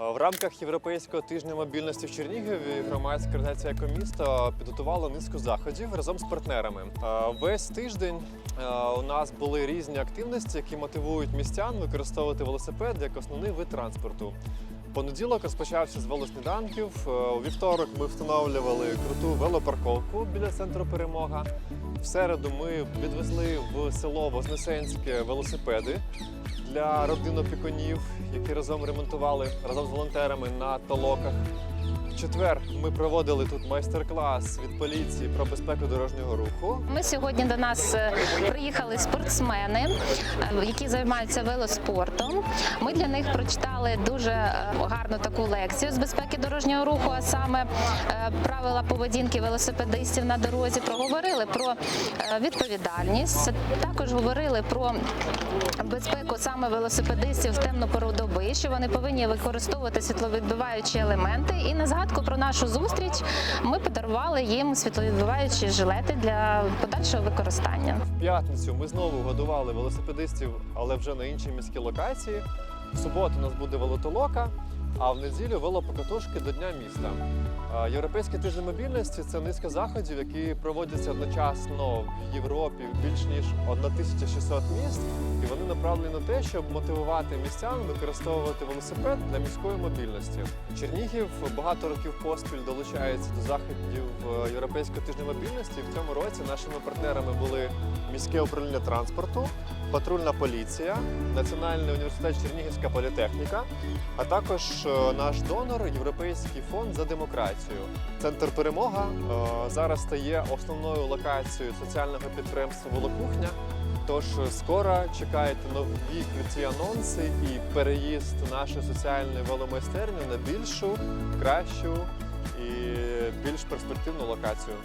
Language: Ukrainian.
В рамках Європейського тижня мобільності в Чернігові громадська організація «Екомісто» підготувала низку заходів разом з партнерами. Е, Весь тиждень е, у нас були різні активності, які мотивують містян використовувати велосипед як основний вид транспорту. Понеділок розпочався з велосніданків. Е, У вівторок ми встановлювали круту велопарковку біля центру перемога. В середу ми відвезли в село Вознесенське велосипеди для родин опікунів, які разом ремонтували разом з волонтерами на толоках. Четвер ми проводили тут майстер-клас від поліції про безпеку дорожнього руху. Ми сьогодні до нас е, приїхали спортсмени, е, які займаються велоспортом. Ми для них прочитали дуже е, гарну таку лекцію з безпеки дорожнього руху, а саме правила поведінки велосипедистів на дорозі. Проговорили про відповідальність. Також говорили про безпеку саме велосипедистів в темну пору доби, що вони повинні використовувати світловідбиваючі елементи. І на згадку про нашу зустріч ми подарували їм світловідбиваючі жилети для подальшого використання. В п'ятницю ми знову годували велосипедистів, але вже на іншій міській локації. В суботу у нас буде велотолока, а в неділю велопокатушки до Дня міста. Європейський тиждень мобільності це низка заходів, які проводяться одночасно в Європі в більш ніж 1600 міст, і вони направлені на те, щоб мотивувати містян використовувати велосипед для міської мобільності. Чернігів багато років поспіль долучається до заходів е, Європейського тижня мобільності. В цьому році нашими партнерами були міське управління транспорту, патрульна поліція, Національний університет Чернігівська політехніка, а також е, наш донор Європейський фонд за демократію. Центр перемога е, зараз стає основною локацією соціального підприємства Волокухня. Тож е, скоро чекайте нові круті анонси і переїзд нашої соціальної веломайстерні на більшу, кращу і більш перспективну локацію.